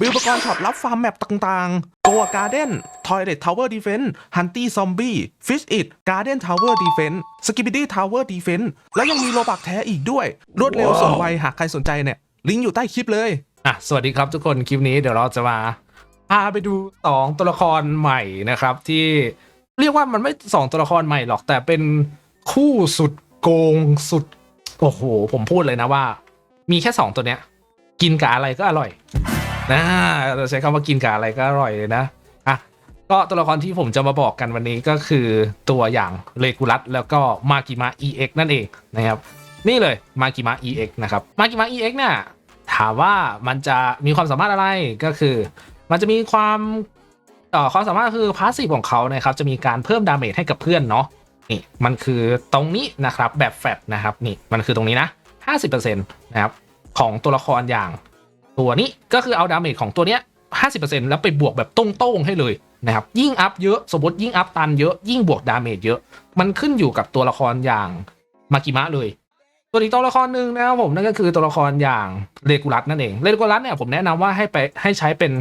มีอุปกรณ์ช็อปรับฟาร์มแมปต่างๆ ตัว Garden Toilet Tower Defense Hunty Zombie Fish It Garden Tower Defense Skibidi Tower Defense แล้วยังมีโลบักแท้อีกด้วย รวดเร็วว้าวสมไวหากใครสนใจเนี่ย ลิงก์อยู่ใต้คลิปเลย อะ สวัสดีครับทุกคน คลิปนี้เดี๋ยวเราจะมาพาไปดูสองตัวละครใหม่นะครับ ที่เรียกว่ามันไม่สองตัวละครใหม่หรอกแต่เป็นคู่สุดโกงสุดโอ้โห ผมพูดเลยนะว่า มีแค่สองตัวเนี้ย กินกับอะไรก็อร่อย นะเราใช้คำว่ากินกับอะไรก็อร่อยเลยนะอะก็ตัวละครที่ผมจะมาบอกกันวันนี้ก็คือตัวอย่างเลกูลัสแล้วก็มากิมะ EX นั่นเองนะครับนี่เลยมากิมะ EX นะครับมากิมะ EX เนี่ยถามว่ามันจะมีความสามารถอะไรก็คือ มันจะมีความเอ่อความสามารถคือพาสซีฟของเขานะครับจะมีการเพิ่มดาเมจให้กับเพื่อนเนาะนี่มันคือตรงนี้นะครับแบบแฟตนะครับนี่มันคือตรงนี้นะ 50%นะครับของตัวละครอย่าง ตัวนี้ก็คือเอาดาเมจของตัวเนี้ย50%แล้วไปบวกแบบตรงๆให้เลยนะครับยิ่งอัพเยอะสมมติยิ่งอัพตันเยอะยิ่งบวกดาเมจเยอะ มันขึ้นอยู่กับตัวละครอย่างมากิมะเลยส่วนอีกตัวละครหนึ่งนะครับผมนั่นก็คือตัวละครอย่างเลกูลัสนั่นเองเลกูลัสเนี่ยผมแนะนำว่าให้ไปให้ใช้เป็น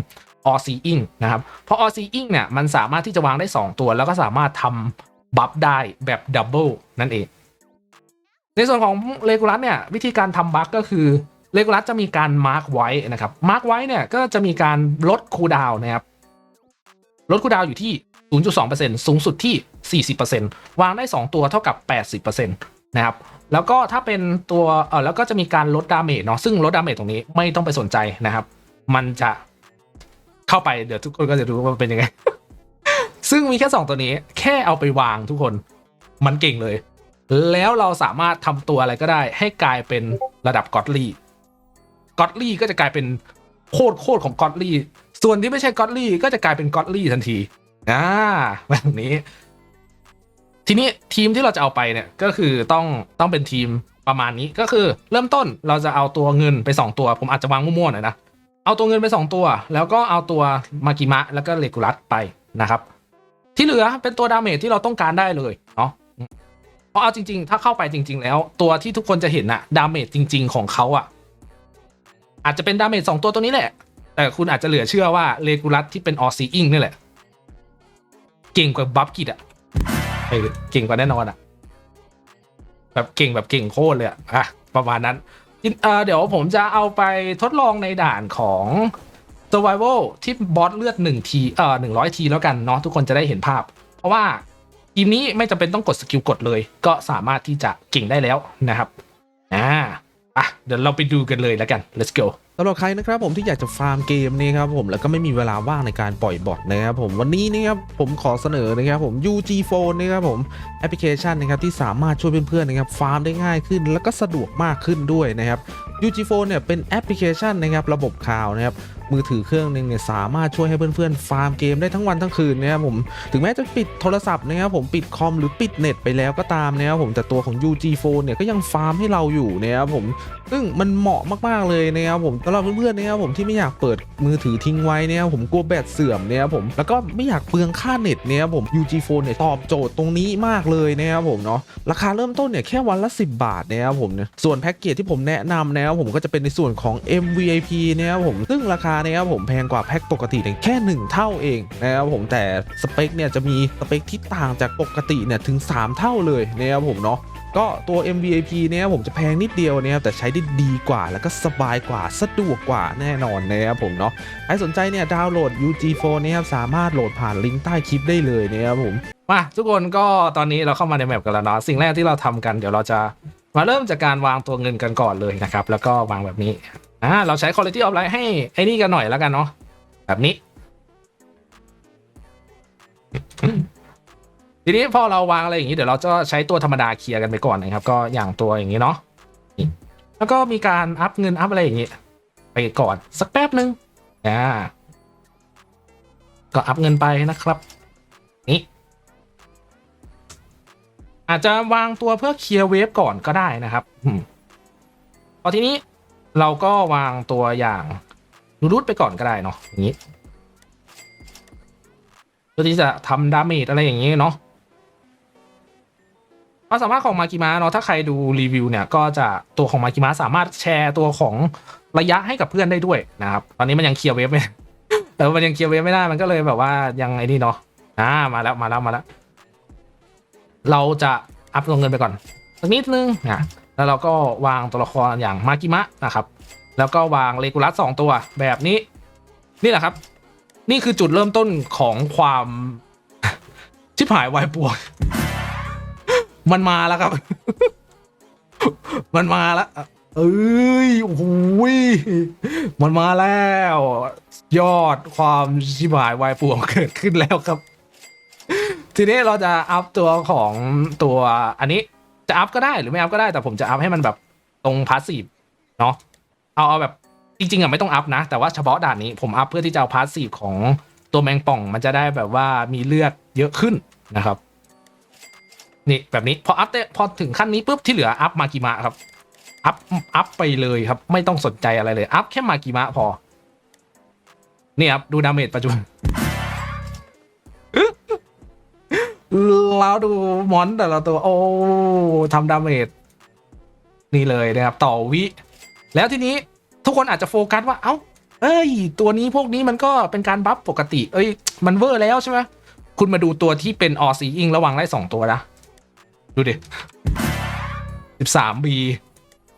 ออซีอิงนะครับเพราะออซีอิงเนี่ยมันสามารถที่จะวางได้ 2 ตัว แล้วก็สามารถทำบัฟได้แบบดับเบิลนั่นเองในส่วนของเลกูลัสเนี่ยวิธีการทำบัฟก็คือ เลโกลัสจะมีการมาร์กไว้นะครับมาร์กไว้เนี่ยก็จะมีการลดคูดาวนะครับลดคูดาวอยู่ที่ 0.2%สูงสุดที่ 40%วางได้ 2 ตัวเท่ากับ 80%นะครับแล้วก็ถ้าเป็นตัวเออแล้วก็จะมีการลดดาเมจเนาะซึ่งลดดาเมจตรงนี้ไม่ต้องไปสนใจนะครับ มันจะเข้าไปเดี๋ยวทุกคนก็จะรู้ว่ามันเป็นยังไง ซึ่งมีแค่ 2 ตัวนี้แค่เอาไปวางทุกคนมันเก่งเลย แล้วเราสามารถทำตัวอะไรก็ได้ให้กลายเป็นระดับกอตลี่ กอตลี่ก็จะกลายเป็นโคตรโคตรของกอตลี่ส่วนที่ไม่ใช่กอตลี่ก็จะกลายเป็นกอตลี่ทันทีอ่าแบบนี้ ทีนี้ทีมที่เราจะเอาไปเนี่ยก็คือต้องต้องเป็นทีมประมาณนี้ก็คือเริ่มต้นเราจะเอาตัวเงินไป 2 ตัว ผมอาจจะวางมั่วๆหน่อยนะเอาตัวเงินไป 2 ตัว แล้วก็เอาตัวมากิมะแล้วก็เลกูลัสไปนะครับ ที่เหลือเป็นตัวดาเมจที่เราต้องการได้เลยเนาะเพราะเอาจริง ๆ ถ้าเข้าไปจริง ๆ แล้ว ตัวที่ทุกคนจะเห็นอะดาเมจจริง ๆ ของเขาอะ อาจจะเป็นดาเมจสองตัวตัวนี้แหละ แต่คุณอาจจะเหลือเชื่อว่าเลกูลัสที่เป็นออซีอิงนี่แหละ เก่งกว่าบัฟกิดอะเออเก่งกว่าแน่นอนอะแบบเก่งแบบเก่งโคตรเลยอะอะประมาณนั้นเอ่อเดี๋ยวผมจะเอาไปทดลองในด่านของ survival ที่บอสเลือด1ทีเอ่อ100 ทีแล้วกันเนาะทุกคนจะได้เห็นภาพ เพราะว่าทีมนี้ไม่จำเป็นต้องกดสกิลกดเลย ก็สามารถที่จะเก่งได้แล้วนะครับอ่า อะเดี๋ยวเราไปดูกันเลยแล้วกัน let's go สำหรับใครนะครับผมที่อยากจะฟาร์มเกมนี้ครับผมแล้วก็ไม่มีเวลาว่างในการปล่อยบอทนะครับผมวันนี้นะครับผมขอเสนอนะครับผม UG Phone นะครับผมแอปพลิเคชันนะครับที่สามารถช่วยเพื่อนๆนะครับฟาร์มได้ง่ายขึ้น แล้วก็สะดวกมากขึ้นด้วยนะครับ UG Phone เนี่ยเป็นแอปพลิเคชันนะครับระบบข่าวนะครับมือถือเครื่องหนึงเนี่ยสามารถช่วยให้เพื่อนๆ ฟาร์มเกมได้ทั้งวันทั้งคืนนะครับผมถึงแม้จะปิดโทรศัพท์นะครับผมปิดคอมหรือปิดเน็ตไปแล้วก็ตามนะครับผมแต่ตัวของ UG Phone เนี่ยก็ยังฟาร์มให้เราอยู่นะครับผมซึ่งมันเหมาะมากๆเลยนะครับผมสำหรับเพื่อนๆนะครับผมที่ไม่อยากเปิดมือถือทิ้งไว้นะครับผมกลัวแบตเสื่อมนะครับผมแล้วก็ไม่อยากเปลืองค่าเน็ตนะครับผม UG Phone เนี่ยตอบโจทย์ตรงนี้มากเลยนะครับผมเนาะราคาเริ่มต้นเนี่ยแค่วันละ 10 บาทนะครับผมเนี่ยส่วนแพ็กเกจที่ผมแนะนำนะครับผมก็จะเป็นในส่วนของ MVIP นะครับผมซึ่งราคาเนะครับผมแพงกว่าแพ็กปกติเนี่ยแค่ 1 เท่าเองนะครับผมแต่สเปคเนี่ยจะมีสเปคที่ต่างจากปกติเนี่ยถึง 3 เท่าเลยนะครับผมเนาะ ก็ตัว MVP เนี่ยผมจะแพงนิดเดียวนะครับแต่ใช้ได้ดีกว่าแล้วก็สบายกว่าสะดวกกว่าแน่นอนนะครับผมเนาะใครสนใจเนี่ยดาวน์โหลด UG Phone เนี่ยครับสามารถโหลดผ่านลิงก์ใต้คลิปได้เลยนะครับผมมาทุกคนก็ตอนนี้เราเข้ามาในแมปกันแล้วเนาะสิ่งแรกที่เราทำกันเดี๋ยวเราจะมาเริ่มจากการวางตัวเงินกันก่อนเลยนะครับ แล้วก็วางแบบนี้อ่าเราใช้ quality of life ให้ไอ้นี่กันหน่อยแล้วกันเนาะแบบนี้ ทีนี้พอเราวางอะไรอย่างนี้เดี๋ยวเราจะใช้ตัวธรรมดาเคลียร์กันไปก่อนนะครับ ก็อย่างตัวอย่างนี้เนาะนี่แล้วก็มีการอัพเงินอัพอะไรอย่างนี้ ไปก่อนสักแป๊บนึงอ่าก็อัพเงินไปนะครับนี่อาจจะวางตัวเพื่อเคลียร์เวฟก่อนก็ได้นะครับพอทีนี้เราก็วางตัวอย่างนูรุตไปก่อนก็ได้เนาะอย่างนี้เพื่อที่จะทำดาเมจอะไรอย่างนี้เนาะ ความสามารถของมากิมะเนาะถ้าใครดูรีวิวเนี่ยก็จะตัวของมากิมะสามารถแชร์ตัวของระยะให้กับเพื่อนได้ด้วยนะครับ ตอนนี้มันยังเคลียร์เวฟไม่แต่มันยังเคลียร์เวฟไม่ได้มันก็เลยแบบว่ายังไอ้นี่เนาะอ่ามาแล้วมาแล้วมาแล้ว เราจะอัพตัวเงินไปก่อนสักนิดนึงนะแล้วเราก็วางตัวละครอย่างมากิมะนะครับ แล้วก็วางเลกูลัสสองตัวแบบนี้ นี่แหละครับ นี่คือจุดเริ่มต้นของความชิบหายวายป่วง มันมาแล้วครับ มันมาแล้วเอ้ยโอ้โหยมันมาแล้ว ยอดความชิบหายวายป่วงเกิดขึ้นแล้วครับ ทีนี้เราจะอัพตัวของตัวอันนี้จะอัพก็ได้หรือไม่อัพก็ได้แต่ผมจะอัพให้มันแบบตรงพาสซีฟเนาะเอาเอาแบบจริงๆอะไม่ต้องอัพนะ แต่ว่าเฉพาะด่านนี้ผมอัพเพื่อที่จะเอาพาสซีฟของตัวแมงป่องมันจะได้แบบว่ามีเลือดเยอะขึ้นนะครับ นี่แบบนี้พออัพเตพอถึงขั้นนี้ปุ๊บที่เหลืออัพมากิมะครับอัพอัพไปเลยครับ ไม่ต้องสนใจอะไรเลยอัพแค่มากิมะพอนี่ครับดูดาเมจปัจจุบันแล้วดูมอนแต่ละตัว โอ้ทำดาเมจนี่เลยนะครับ ต่อวิ แล้วทีนี้ทุกคนอาจจะโฟกัสว่า เอ้า เอ้ย ตัวนี้พวกนี้มันก็เป็นการบัฟปกติ เอ้ย มันเวอร์แล้วใช่ไหมคุณมาดูตัวที่เป็นออซีอิงระหว่างไล่สองตัวนะ ดูดิสิบสามบี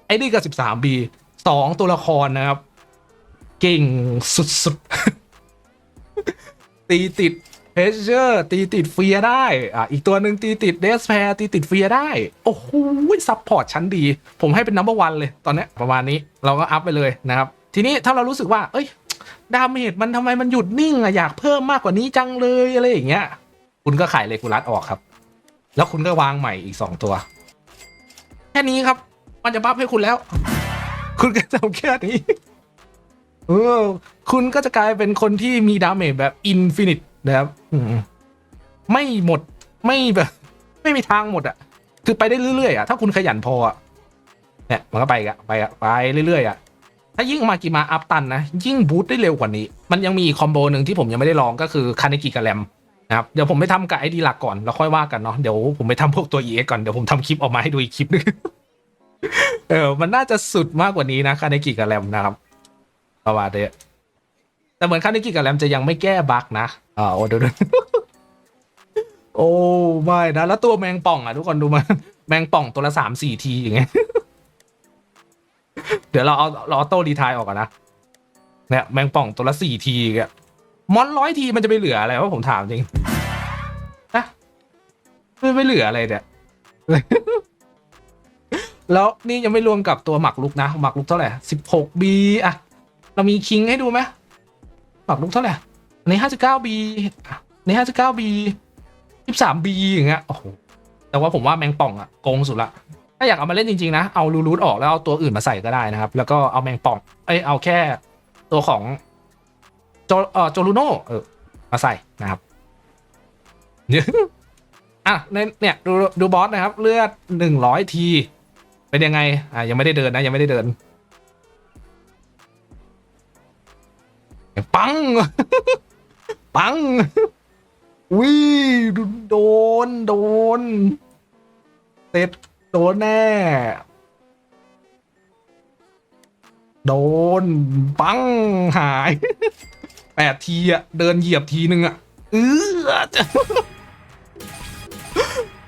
ไอ้นี่ก็สิบสามบีสองตัวละครนะครับ เก่งสุดๆ ตีติดเพชเชอร์ตีติดเฟียได้ อะ อีกตัวหนึ่งตีติดเดสแพรตีติดเฟียได้ โอ้โหซัพพอร์ตชั้นดี ผมให้เป็นนัมเบอร์วันเลยตอนนี้ประมาณนี้เราก็อัพไปเลยนะครับ ทีนี้ถ้าเรารู้สึกว่า เอ้ย ดาเมจมันทำไมมันหยุดนิ่งอะอยากเพิ่มมากกว่านี้จังเลยอะไรอย่างเงี้ย คุณก็ขายเลกูลัสออกครับ แล้วคุณก็วางใหม่อีกสองตัว แค่นี้ครับ มันจะบัฟให้คุณแล้ว คุณก็ทำแค่นี้เออคุณก็จะกลายเป็นคนที่มีดาเมจแบบอินฟินิตนะครับอืมไม่หมดไม่แบบ ไม่มีทางหมดอะคือไปได้เรื่อยๆอะถ้าคุณขยันพออะเนี่ยมันก็ไปอะไปอะไปเรื่อยๆอะถ้ายิ่งมากิมาอัพตันนะ ยิ่งบูตได้เร็วกว่านี้ มันยังมีอีกคอมโบหนึ่งที่ผมยังไม่ได้ลองก็คือคาเนกิกับแรม นะครับเดี๋ยวผมไปทำกับไอดีหลักก่อนแล้วค่อยว่ากันเนาะเดี๋ยวผมไปทำพวกตัว EX ก่อนเดี๋ยวผมทำคลิปออกมาให้ดูอีกคลิปนึงเออมันน่าจะสุดมากกว่านี้นะคาเนกิกับแรมนะครับประมาณเนี้ยแต่เหมือนคาเนกิกับแรมจะยังไม่แก้บั๊กนะอ่าโอ้ดี๋ยวโอ้ไม่นะแล้วตัวแมงป่องอะทุกคนดูมันแมงป่องตัวละสามสี่ทีอย่างเงี้ยเดี๋ยวเราเอาเราเอาโต้รีทายออกก่อนนะเนี่ยแมงป่องตัวละสี่ทีอะ มอนร้อยทีมันจะไปเหลืออะไรวะผมถามจริงนะไม่ไม่เหลืออะไรเนี่ย แล้วนี่ยังไม่รวมกับตัวหมักลุกนะ หมักลุกเท่าไหร่สิบหกบีอะเรามีคิงให้ดูไหมหมักลุกเท่าไหร่อันนี้ห้าสิบเก้าบีอันนี้ห้าสิบเก้าบีสิบสามบีอย่างเงี้ยโอ้โหแต่ว่าผมว่าแมงป่องอะโกงสุดละถ้าอยากเอามาเล่นจริงๆนะ เอาลูรูทออกแล้วเอาตัวอื่นมาใส่ก็ได้นะครับ แล้วก็เอาแมงป่อง เอ้ยเอาแค่ตัวของ โจเอ่อโจลูโน่เออมาใส่นะครับเนี่ยอะในเนี่ยดูดูบอสนะครับ เลือดหนึ่งร้อยที เป็นยังไง อะยังไม่ได้เดินนะ ยังไม่ได้เดินปัง ปังวิโดน โดนเสร็จโดนแน่ โดน ปัง หาย แปดทีอะเดินเหยียบทีนึงอะเออ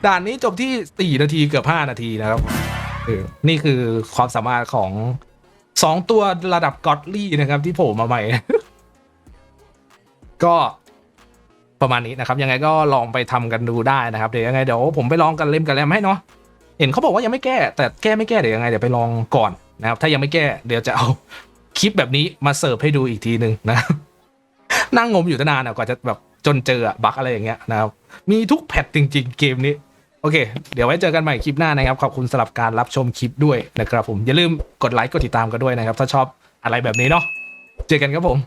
ด่านนี้จบที่สี่นาทีเกือบห้านาทีนะครับนี่คือความสามารถของสองตัวระดับก็อดลี่นะครับที่โผล่มาใหม่ ก็ประมาณนี้นะครับ ยังไงก็ลองไปทำกันดูได้นะครับ เดี๋ยวยังไงเดี๋ยวผมไปลองกันเล่มกันแลมให้เนาะเห็นเขาบอกว่ายังไม่แก้ แต่แก้ไม่แก้เดี๋ยวยังไงเดี๋ยวไปลองก่อนนะครับ ถ้ายังไม่แก้ เดี๋ยวจะเอาคลิปแบบนี้มาเสิร์ฟให้ดูอีกทีหนึ่งนะครับ นั่งงมอยู่ตั้งนานอะกว่าจะแบบจนเจอบั๊กอะไรอย่างเงี้ยนะครับ มีทุกแพทจริง ๆ เกมนี้ โอเค เดี๋ยวไว้เจอกันใหม่คลิปหน้านะครับ ขอบคุณสำหรับการรับชมคลิปด้วยนะครับผม อย่าลืมกดไลค์กดติดตามกันด้วยนะครับ ถ้าชอบอะไรแบบนี้เนาะ เจอกันครับผม